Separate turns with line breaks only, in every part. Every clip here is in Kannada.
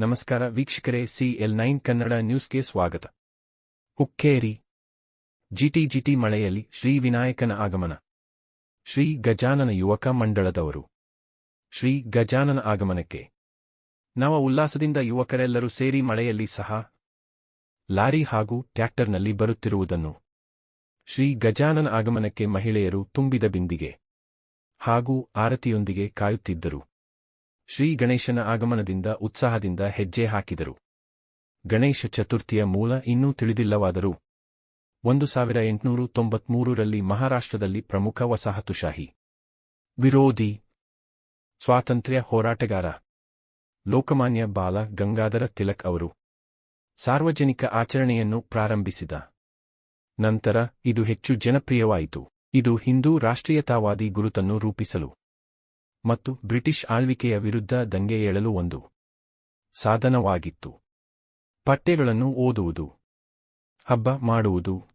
ನಮಸ್ಕಾರ ವೀಕ್ಷಕರೇ ಸಿ ಎಲ್ ನೈನ್ ಕನ್ನಡ ನ್ಯೂಸ್ಗೆ ಸ್ವಾಗತ. ಹುಕ್ಕೇರಿ, ಜಿಟಿ ಜಿಟಿ ಮಳೆಯಲ್ಲಿ ಶ್ರೀ ವಿನಾಯಕನ ಆಗಮನ. ಶ್ರೀ ಗಜಾನನ ಯುವಕ ಮಂಡಳದವರು. ಶ್ರೀ ಗಜಾನನ ಆಗಮನಕ್ಕೆ. ನವ ಉಲ್ಲಾಸದಿಂದ ಯುವಕರೆಲ್ಲರೂ ಸೇರಿ ಮಳೆಯಲ್ಲಿ ಸಹ ಲಾರಿ ಹಾಗೂ ಟ್ರ್ಯಾಕ್ಟರ್ನಲ್ಲಿ ಬರುತ್ತಿರುವುದನ್ನು. ಶ್ರೀ ಗಜಾನನ ಆಗಮನಕ್ಕೆ ಮಹಿಳೆಯರು ತುಂಬಿದ ಬಿಂದಿಗೆ ಹಾಗೂ ಆರತಿಯೊಂದಿಗೆ ಕಾಯುತ್ತಿದ್ದರು. ಶ್ರೀ ಗಣೇಶನ ಆಗಮನದಿಂದ ಉತ್ಸಾಹದಿಂದ ಹೆಜ್ಜೆ ಹಾಕಿದರು. ಗಣೇಶ ಚತುರ್ಥಿಯ ಮೂಲ ಇನ್ನೂ ತಿಳಿದಿಲ್ಲವಾದರೂ ಒಂದು ಸಾವಿರ ಎಂಟುನೂರು ತೊಂಬತ್ಮೂರರಲ್ಲಿ ಮಹಾರಾಷ್ಟ್ರದಲ್ಲಿ ಪ್ರಮುಖ ವಸಾಹತುಶಾಹಿ. ವಿರೋಧಿ, ಸ್ವಾತಂತ್ರ್ಯ ಹೋರಾಟಗಾರ, ಲೋಕಮಾನ್ಯ ಬಾಲ ಗಂಗಾಧರ ತಿಲಕ್ ಅವರು. ಸಾರ್ವಜನಿಕ ಆಚರಣೆಯನ್ನು ಪ್ರಾರಂಭಿಸಿದ. ನಂತರ, ಇದು ಹೆಚ್ಚು ಜನಪ್ರಿಯವಾಯಿತು. ಇದು ಹಿಂದೂ ರಾಷ್ಟ್ರೀಯತಾವಾದಿ ಗುರುತನ್ನು ರೂಪಿಸಲು ಮತ್ತು ಬ್ರಿಟಿಷ್ ಆಳ್ವಿಕೆಯ ವಿರುದ್ಧ ದಂಗೆ ಏಳಲು ಒಂದು ಸಾಧನವಾಗಿತ್ತು. ಪಠ್ಯಗಳನ್ನು ಓದುವುದು, ಹಬ್ಬ ಮಾಡುವುದು,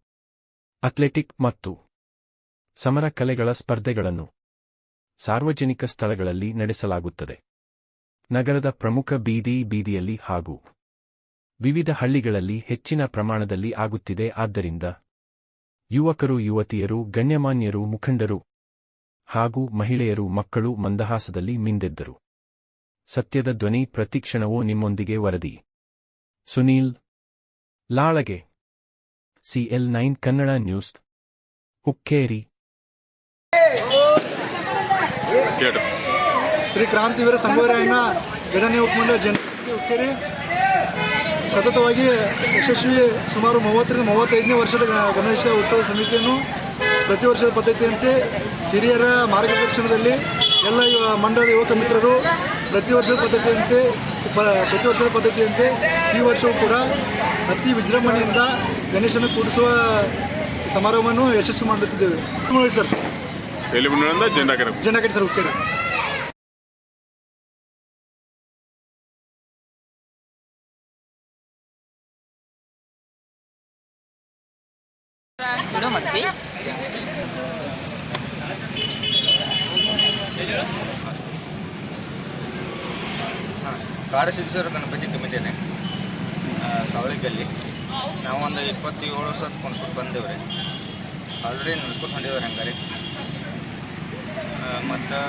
ಅಥ್ಲೆಟಿಕ್ ಮತ್ತು ಸಮರ ಕಲೆಗಳ ಸ್ಪರ್ಧೆಗಳನ್ನು ಸಾರ್ವಜನಿಕ ಸ್ಥಳಗಳಲ್ಲಿ ನಡೆಸಲಾಗುತ್ತದೆ. ನಗರದ ಪ್ರಮುಖ ಬೀದಿ ಬೀದಿಯಲ್ಲಿ ಹಾಗೂ ವಿವಿಧ ಹಳ್ಳಿಗಳಲ್ಲಿ ಹೆಚ್ಚಿನ ಪ್ರಮಾಣದಲ್ಲಿ ಆಗುತ್ತಿದೆ. ಆದ್ದರಿಂದ ಯುವಕರು, ಯುವತಿಯರು, ಗಣ್ಯಮಾನ್ಯರು, ಮುಖಂಡರು ಹಾಗೂ ಮಹಿಳೆಯರು, ಮಕ್ಕಳು ಮಂದಹಾಸದಲ್ಲಿ ಮಿಂದೆದ್ದರು. ಸತ್ಯದ ಧ್ವನಿ ಪ್ರತಿಕ್ಷಣವೂ ನಿಮ್ಮೊಂದಿಗೆ ವರದಿ. Sunil Lalage, CL nine, Kannada news, Hukkeri.
Shri Krantiveera Sangorayanna ಉಪಮಂಡಲ ಜನ ಹುಕ್ಕೇರಿ. ಸತತವಾಗಿ ಯಶಸ್ವಿ ಸುಮಾರು ಮೂವತ್ತರಿಂದ ಮೂವತ್ತೈದನೇ ವರ್ಷದ ಗಣೇಶ ಉತ್ಸವ ಸಮಿತಿಯನ್ನು ಪ್ರತಿ ವರ್ಷದ ಪದ್ಧತಿಯಂತೆ ಹಿರಿಯರ ಮಾರ್ಗದರ್ಶನದಲ್ಲಿ ಎಲ್ಲ ಯುವ ಮಂಡಲದ ಯುವಕ ಮಿತ್ರರು ಪ್ರತಿ ವರ್ಷದ ಪದ್ಧತಿಯಂತೆ ಪ್ರತಿ ವರ್ಷದ ಪದ್ಧತಿಯಂತೆ ಈ ವರ್ಷವೂ ಕೂಡ ಅತಿ ವಿಜೃಂಭಣೆಯಿಂದ ಗಣೇಶನ ಕೂಡಿಸುವ ಸಮಾರಂಭವನ್ನು ಯಶಸ್ವಿ ಮಾಡುತ್ತಿದ್ದೇವೆ ಸರ್.
ಎಲ್ಲಿ ಜನಗರ
ಜನಗಡಿ ಸರ್ ಹುಕ್ಕೇರಿ
ವಿಡಿಯೋ ಮಾಡ್ತೀವಿ.
ಕಾಡಸಿದ್ದೇಶ್ವರ ಗಣಪತಿ ತುಂಬಿದ್ದೇನೆ ಸಾವಳಿಗಲ್ಲಿ ನಾವು ಒಂದು ಇಪ್ಪತ್ತೇಳು ವರ್ಷ ಕೊಂಡ್ಕೊಂಡು ಬಂದೇವ್ರಿ. ಆಲ್ರೆಡಿ ನಡ್ಸ್ಕೊತ ಹೊಂದಿವ್ರಿ ಹಂಗಾರೆ. ಮತ್ತು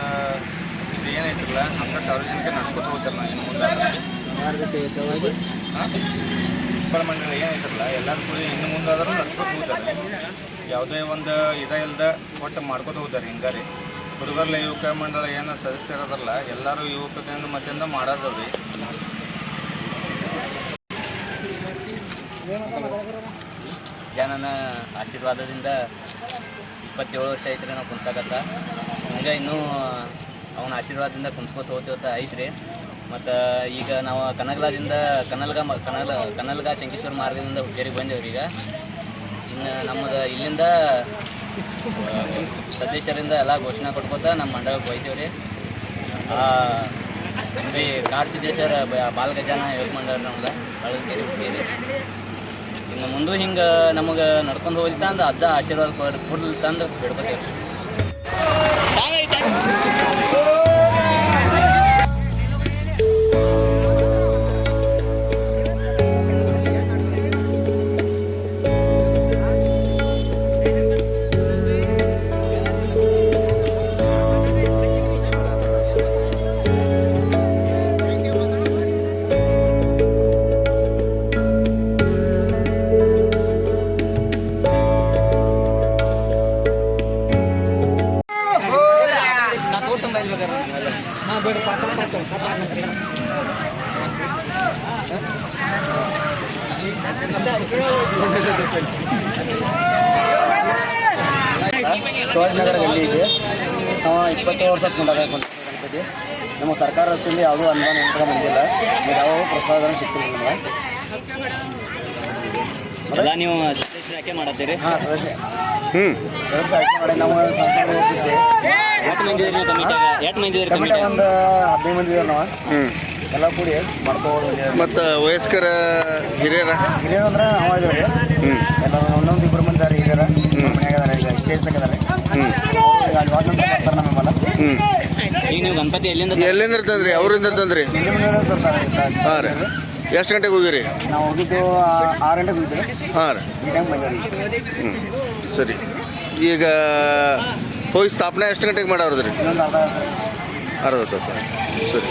ಇದು ಏನೈತ್ರಲ್ಲ ಹಂಗೆ ಸಾರ್ವಜನಿಕ ನಡ್ಸ್ಕೊತ ಹೋಗ್ತಾರೆ ನಾವು ಇನ್ನು ಮುಂದೆ ಉಪ್ಪಳ ಮಂಡಳಿ ಏನೈತಲ್ಲ ಎಲ್ಲರೂ ಕೂಡ ಇನ್ನು ಮುಂದಾದರೂ ನಡ್ಸ್ಕೊತ ಹೋಗ್ತಾರೆ. ಯಾವುದೇ ಒಂದು ಇದ ಇಲ್ಲದೆ ಒಟ್ಟು ಮಾಡ್ಕೊತ ಹೋಗ್ತಾರೆ, ಹಿಂಗಾರಿ. ಹುಡುಗರ್ಲ ಯುವಕ ಮಂಡಳ ಏನು ಸದಸ್ಯರದಲ್ಲ ಎಲ್ಲರೂ ಯುವಕದಿಂದ ಮತ್ತಿಂದ ಮಾಡೋದ್ರಿ
ಜನನ ಆಶೀರ್ವಾದದಿಂದ ಇಪ್ಪತ್ತೇಳು ವರ್ಷ ಐತ್ರಿ ನಾವು ಕುಂತಾಕತ್ತ ಹಂಗೆ ಇನ್ನೂ ಅವನ ಆಶೀರ್ವಾದದಿಂದ ಕುಂತ್ಕೋತ ಹೋಗ್ತಿವತ್ತ ಐತ್ರಿ. ಮತ್ತು ಈಗ ನಾವು ಕನಗಲಾದಿಂದ ಕನಲ್ಗ ಮ ಕನಲ, ಕನಲ್ಗ ಶಂಕೇಶ್ವರ ಮಾರ್ಗದಿಂದ ಹುಕ್ಕೇರಿಗೆ ಬಂದೇವ್ರಿ ಈಗ. ಇನ್ನು ನಮ್ಮದು ಇಲ್ಲಿಂದ ಸದಸ್ಯರಿಂದ ಎಲ್ಲ ಘೋಷಣೆ ಕೊಟ್ಕೊತ ನಮ್ಮ ಮಂಡಳಕ್ಕೆ ಹೋಗ್ತೇವೆ ರೀ ಅಂದ್ರೆ ಕಾಡ್ ಸಿದ್ದೇಶ್ವರ ಬಾಲ್ಗಜಾನ ಬಾಲ ಗಜಾನ ನಮ್ಗೆ ಅಳಲ್ಕೇರಿ ಹುಕ್ಕೇರಿ ಇನ್ನು ಮುಂದೆ ಹಿಂಗೆ ನಮಗೆ ನಡ್ಕೊಂಡು ಹೋಗ್ಲಿ ಅಂದ್ರೆ ಅಜ್ಜ ಆಶೀರ್ವಾದ ಕೊಡ್- ಕೊಡ್ಲಿ ತಂದು ಬಿಡ್ಕೊತೇವೆ
ಶಿವಾಜಿನಗರ ಗಲ್ಲಿ ಇದೆ. ನಾವು ಇಪ್ಪತ್ತೇಳು ವರ್ಷ ಕೊಂಡಾಗ ಗಣಪತಿ. ನಮ್ಮ ಸರ್ಕಾರ ವತಿಯಿಂದ ಯಾವುದೂ ಅನುದಾನ ಅಂತ ಬಂದಿಲ್ಲ. ಯಾವ ಪ್ರಸಾದ ಸಿಕ್ಕಿಲ್ಲ. ನಮಗೆ
ನೀವು ಸದಸ್ಯರು ಯಾಕೆ ಮಾಡತ್ತೀರಿ?
ಹಾಂ ಸದಸ್ಯ.
ಹ್ಞೂ
ಸದಸ್ಯ ಆಯ್ಕೆ ಮಾಡಿ ನಾವು ಸಂಸ್ಥೆ
ಎಷ್ಟು
ಹದಿನೈದು ಮಂದಿ
ಹ್ಞೂ
ಎಲ್ಲ ಕೂಡಿ
ಮತ್ತು ವಯಸ್ಕರ ಹಿರಿಯರ?
ಹಿರಿಯರ ಅಂದ್ರೆ ನಾವು ಇದ್ದೀವಿ. ಎಲ್ಲ ಒಂದೊಂದು
ಇಬ್ಬರು ಮಂದಿ ಅದಾರೆ ಹಿರಿಯರ ಹ್ಞೂ
ಎಲ್ಲಿಂದ ಎಲ್ಲಿಂದ ಅವ್ರಿಂದ ತಂದ್ರಿ? ಹಾಂ ರೀ. ಎಷ್ಟು ಗಂಟೆಗೆ ಹೋಗಿರಿ?
ನಾವು ಹೋಗಿದ್ದು ಆರು ಗಂಟೆಗೆ ಹೋಗಿದ್ವಿ.
ಹಾಂ ರೀ. ಸರಿ. ಈಗ ಹೋಗಿ ಸ್ಥಾಪನೆ ಎಷ್ಟು ಗಂಟೆಗೆ ಮಾಡವ್ರದ್ರಿ
ಅರ್ಧ
ಸರ್ ಸರಿ.